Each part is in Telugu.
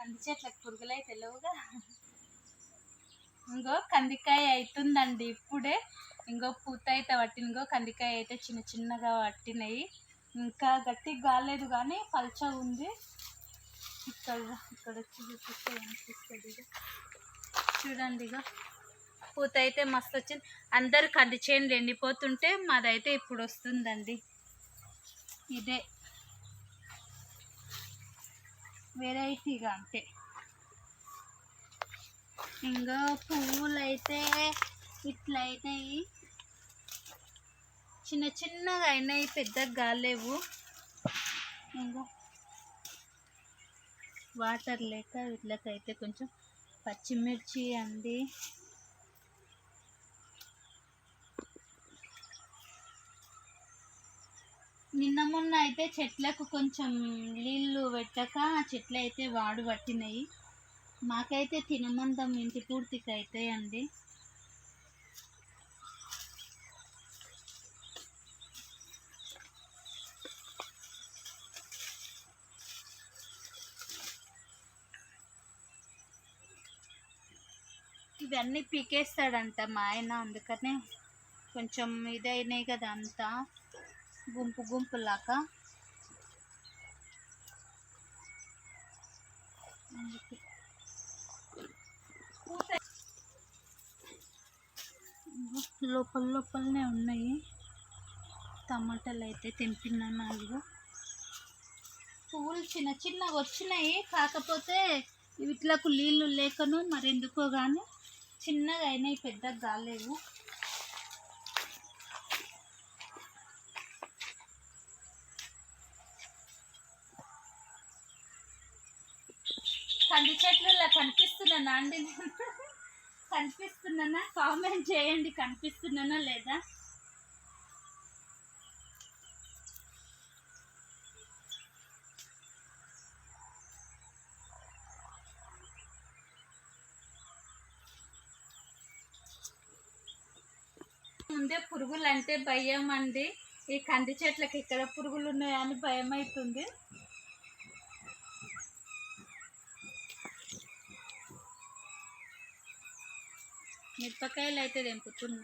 కంది చెట్లకు పురుగులై అయితే లేవుగా ఇంకో కందికాయ అవుతుందండి ఇప్పుడే. ఇంకో పూత అయితే పట్టిన కందికాయ అయితే చిన్న చిన్నగా పట్టినాయి. ఇంకా గట్టిగా కాలేదు కానీ పల్చగా ఉంది. ఇక్కడ ఇక్కడ వచ్చి చూపిస్తే అనిపిస్తుంది చూడండి ఇక పూత అయితే మస్తు వచ్చింది. అందరు కంది చేనులు ఎండిపోతుంటే మాదైతే ఇప్పుడు వస్తుందండి. ఇదే. వెరైటీగా అంటే. ఇంకా పువ్వులు అయితే ఇట్లా అయినాయి చిన్న చిన్నగా అయినాయి పెద్దగా కాలేవు ఇంకా వాటర్ లేక వీటికైతే కొంచెం పచ్చిమిర్చి అండి. నిన్న మొన్న అయితే చెట్లకు కొంచెం నీళ్ళు పెట్టక చెట్లు అయితే వాడు పట్టినాయి. మాకైతే తినమందం ఇంటి పూర్తికి అవుతాయండి ఇవన్నీ పీకేస్తాడంట మా ఆయన అందుకనే కొంచెం ఇదైనాయి కదా అంతా. గుంపు గుంపులాగా లోపల లోపలనే ఉన్నాయి. టమాటాలు అయితే తెంపినా నాలుగు పువ్వులు చిన్న చిన్నగా వచ్చినాయి. కాకపోతే వీటిలకు నీళ్ళు లేకను మరెందుకో కానీ చిన్నగా అయినాయి పెద్దగా కాలేవు కనిపిస్తున్నానా అండి నేను? కనిపిస్తున్నానా కామెంట్ చేయండి కనిపిస్తున్నానా లేదా? ముందే పురుగులు అంటే భయం అండి ఈ కంది చెట్లకి ఇక్కడ పురుగులు ఉన్నాయని భయం అవుతుంది మిరపకాయలు అయితే తెంపుతున్నా.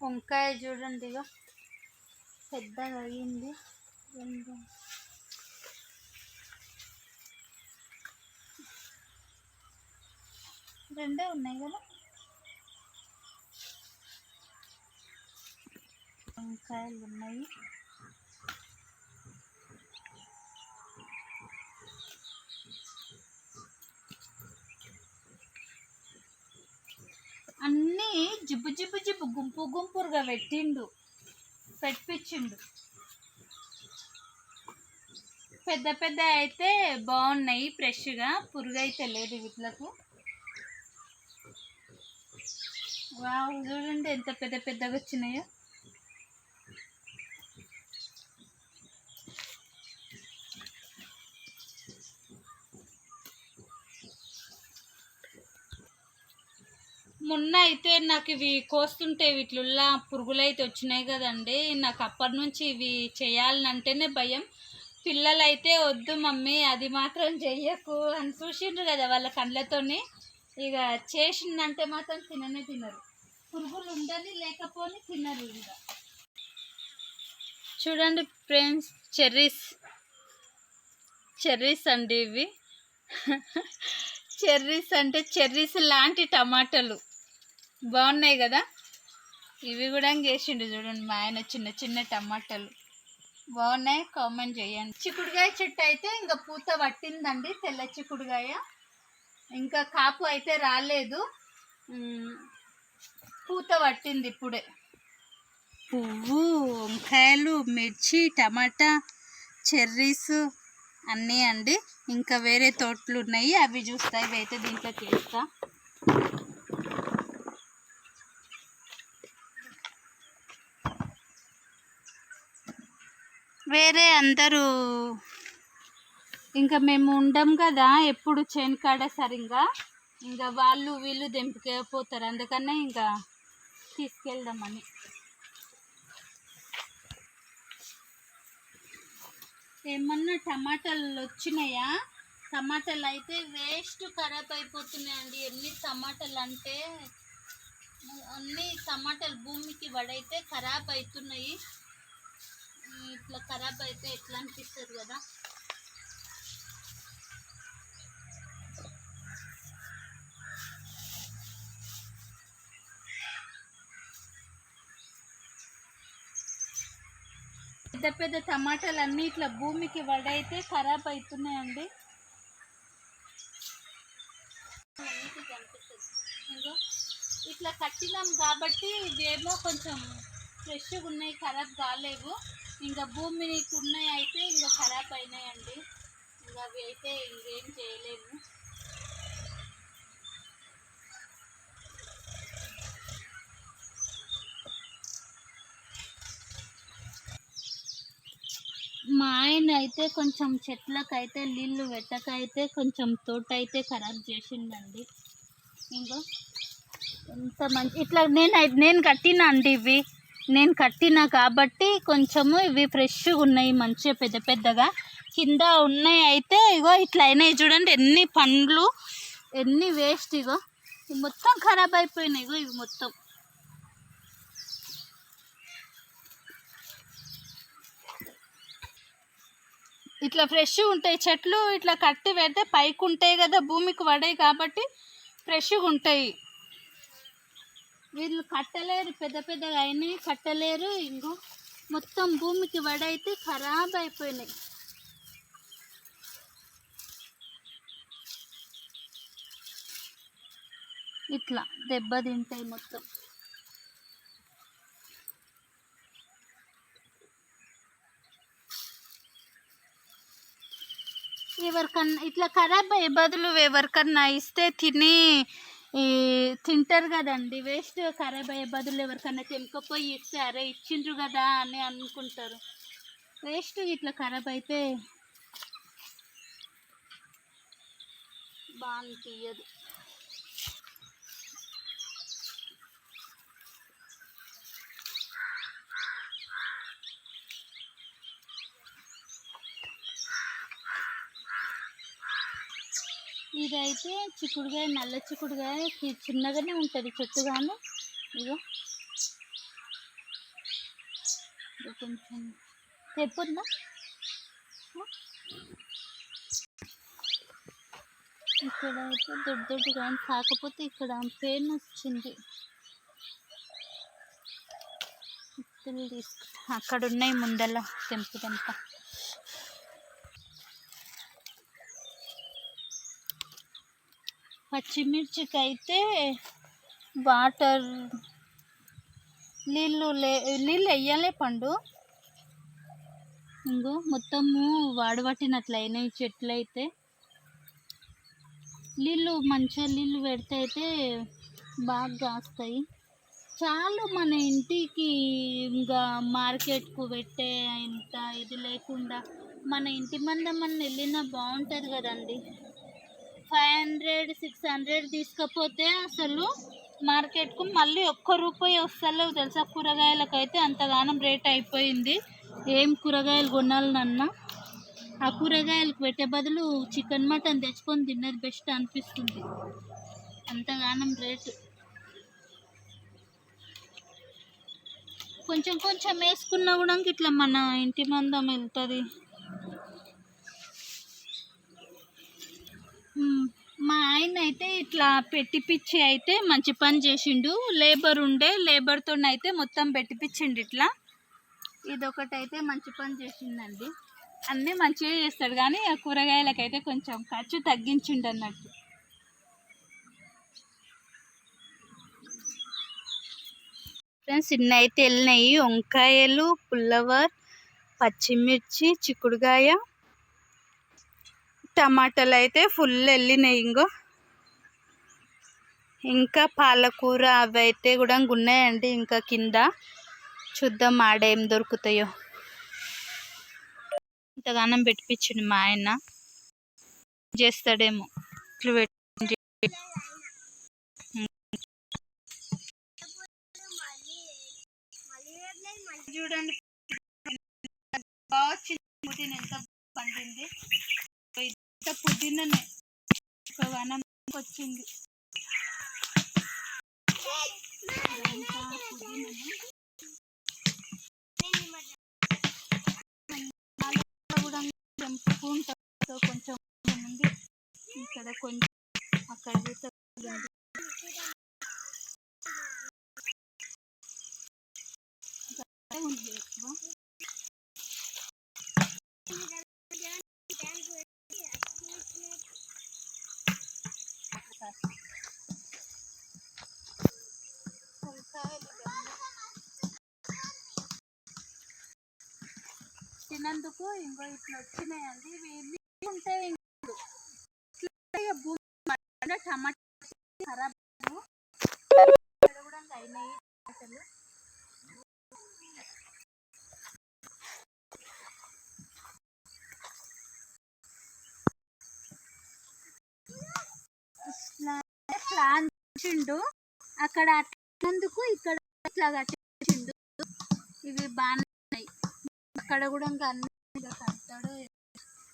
వంకాయ చూడండి ఇక పెద్దగా అయ్యింది. రెండే ఉన్నాయి కదా? వంకాయలు ఉన్నాయి అన్నీ జిబ్బు జిబ్బు జిబ్బు గుంపు గుంపురుగా పెట్టిండు. పెట్టించిండు పెద్ద పెద్ద అయితే బాగున్నాయి ఫ్రెష్గా. పురుగు అయితే లేదు వీటిలకు. వావ్ చూడండి ఎంత పెద్ద పెద్దగా వచ్చినాయో. మొన్న అయితే నాకు ఇవి కోస్తుంటే వీటిల్లో పురుగులు అయితే వచ్చినాయి కదండి. నాకు అప్పటి నుంచి ఇవి చేయాలని అంటేనే భయం. పిల్లలైతే వద్దు మమ్మీ అది మాత్రం చెయ్యకు అని చూసిండ్రు కదా వాళ్ళ కళ్ళతోనే. ఇక చేసిందంటే మాత్రం తిననే తినరు. పురుగులు ఉండని లేకపోని తినరు ఇక. చూడండి ఫ్రెండ్స్ చెర్రీస్. చెర్రీస్ అండి ఇవి. చెర్రీస్ అంటే చెర్రీస్ లాంటి టమాటాలు. బాగున్నాయి కదా? ఇవి కూడా చేసిండు చూడండి మా ఆయన చిన్న చిన్న టమాటాలు. బాగున్నాయి? కామెంట్ చేయండి. చిక్కుడుగాయ చెట్టు అయితే ఇంకా పూత పట్టిందండి తెల్ల చిక్కుడుగాయ. ఇంకా కాపు అయితే రాలేదు. పూత పట్టింది ఇప్పుడే. పువ్వు వంకాయలు మిర్చి టమాటా చెర్రీస్ అన్నీ అండి. ఇంకా వేరే తోటలు ఉన్నాయి అవి చూస్తా ఇవి అయితే దీంట్లోకి వేస్తా. వేరే అందరూ ఇంకా మేము ఉండం కదా ఎప్పుడు చేను కాడ సరిగా ఇంకా వాళ్ళు వీళ్ళు దెంపుకపోతారు అందుకనే ఇంకా తీసుకెళ్దామని. ఏమన్నా టమాటాలు వచ్చినాయా? టమాటాలు అయితే వేస్ట్ ఖరాబ్ అయిపోతున్నాయండి. ఎన్ని టమాటాలు అంటే అన్ని టమాటాలు భూమికి పడైతే ఖరాబ్ అవుతున్నాయి ఇట్లా ఖరాబ్ అయితే ఎట్లా అనిపిస్తుంది కదా? పెద్ద పెద్ద టమాటాలు అన్నీ ఇట్లా భూమికి వడైతే ఖరాబ్ అవుతున్నాయండి ఇట్లా కట్టినాం కాబట్టి ఇవేమో కొంచెం ఫ్రెష్గా ఉన్నాయి ఖరాబ్ కాలేవు ఇంకా భూమి నీకు ఉన్నాయి అయితే ఇంకా ఖరాబ్ అయినాయండి. ఇంకా అవి అయితే ఇంకేం చేయలేము. మా ఆయన అయితే కొంచెం చెట్లకైతే నీళ్ళు పెట్టకైతే కొంచెం తోట అయితే ఖరాబ్ చేసిండండి. ఇంకో ఎంత మంచి ఇట్లా నేను నేను కట్టినా అండి ఇవి. నేను కట్టినా కాబట్టి కొంచెము ఇవి ఫ్రెష్గా ఉన్నాయి మంచిగా పెద్ద పెద్దగా. కింద ఉన్నాయి అయితే ఇగో ఇట్లా అయినాయి చూడండి ఎన్ని పండ్లు ఎన్ని వేస్ట్ ఇగో. ఇవి మొత్తం ఖరాబ్ అయిపోయినాయి ఇగో ఇవి మొత్తం. ఇట్లా ఫ్రెష్గా ఉంటాయి చెట్లు ఇట్లా కట్టి పెడితే పైకి ఉంటాయి కదా భూమికి పడాయి కాబట్టి ఫ్రెష్గా ఉంటాయి. వీళ్ళు కట్టలేరు పెద్ద పెద్దగా అయినాయి కట్టలేరు. ఇంకో మొత్తం భూమికి వడైతే ఖరాబ్ అయిపోయినాయి. ఇట్లా దెబ్బ తింటాయి మొత్తం. ఎవరికన్నా ఇట్లా ఖరాబ్ అయ్యే బదులు ఎవరికన్నా ఇస్తే తిని ఈ తింటారు కదండి. వేస్ట్ ఖరాబ్ అయ్యే బదులు ఎవరికన్నా తెంకపోయి ఇస్తే అరే ఇచ్చిండ్రు కదా అని అనుకుంటారు. వేస్ట్ ఇట్లా ఖరాబ్ అయితే బాగా అనిపించదు ఇదైతే చిక్కుడుగాయ నల్ల చిక్కుడుగాయ. చిన్నగానే ఉంటుంది చెట్టు కానీ ఇగో కొంచెం తెప్పుందా? ఇక్కడ అయితే దొడ్డు దొడ్డు కానీ కాకపోతే ఇక్కడ పేరు వచ్చింది అక్కడ ఉన్నాయి ముందల తెంపుదంతా. పచ్చిమిర్చికి అయితే వాటర్ నీళ్ళు లే నీళ్ళు వెయ్యాలే పండు. ఇంకో మొత్తము వాడబట్టినట్లు అయినాయి చెట్లు అయితే నీళ్ళు మంచిగా నీళ్ళు పెడితే అయితే బాగా కాస్తాయి. చాలు మన ఇంటికి ఇంకా మార్కెట్కు పెట్టే ఇంత ఇది లేకుండా మన ఇంటి మందం మన వెళ్ళినా బాగుంటుంది కదండి. ఫైవ్ హండ్రెడ్ సిక్స్ హండ్రెడ్ తీసుకపోతే అసలు మార్కెట్కు మళ్ళీ ఒక్క రూపాయి వస్తలేవు తెలుసా? కూరగాయలకు అయితే అంతగానం రేట్ అయిపోయింది. ఏం కూరగాయలు కొనాలన్నా ఆ కూరగాయలకు పెట్టే బదులు చికెన్ మటన్ తెచ్చుకొని తిన్నది బెస్ట్ అనిపిస్తుంది. అంతగానం రేటు. కొంచెం కొంచెం వేసుకున్నా కూడా ఇట్లా మన ఇంటి మందం వెళ్తుంది మ్మ్. మా ఆయన అయితే ఇట్లా పెట్టిపిచ్చి అయితే మంచి పని చేసిండు. లేబర్ ఉండే లేబర్తో అయితే మొత్తం పెట్టిపిచ్చిండు ఇట్లా. ఇదొకటి అయితే మంచి పని చేసిండండి అన్నీ మంచిగా చేస్తాడు కానీ ఆ కూరగాయలకైతే కొంచెం ఖర్చు తగ్గించిండు అన్నట్టు. ఫ్రెండ్స్ ఇన్ని అయితే వెళ్ళినాయి. వంకాయలు పుల్లవర్ పచ్చిమిర్చి చిక్కుడుకాయ టమాటాలు అయితే ఫుల్ వెళ్ళినాయి ఇంకో ఇంకా పాలకూర అవి అయితే కూడా ఉన్నాయండి ఇంకా కింద. చూద్దాం ఆడేం దొరుకుతాయో. ఇంతగానం పెట్టిపించిండు మా ఆయన. చేస్తాడేమో. ఇట్లు పెట్టి చూడండి. బాగా ఎంత పండింది పుట్టిననే ఒక వనం వచ్చింది కూడా కొంచెం ఉంది ఇక్కడ కొంచెం అక్కడ చూస్తే ఉంది. అదే ఉంది ఎక్కువ ఉన్నందుకు ఇంకో ఇట్లా వచ్చినాయండి. ఇవి ఎన్ని ఉంటాయి భూమి టమాటా ఖరాబ్ అయినాయి. అసలు. ప్లాన్ చేసిండు. అక్కడ అట్లందుకు ఇక్కడ ఇట్లా కట్టించిండు ఇవి బాగా అక్కడ కూడా ఇంకా అన్ని కడతాడు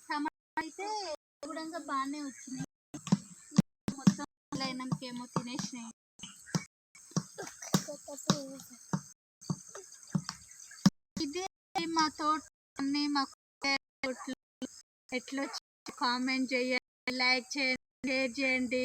టమాటా అయితే కూడా ఇంకా బాగానే వచ్చినాయి. మొత్తం అయినాకేమో తినేసినాయి. ఇదే మా తోట అన్ని మా ఎట్లొచ్చి కామెంట్ చేయండి లైక్ చేయండి షేర్ చేయండి.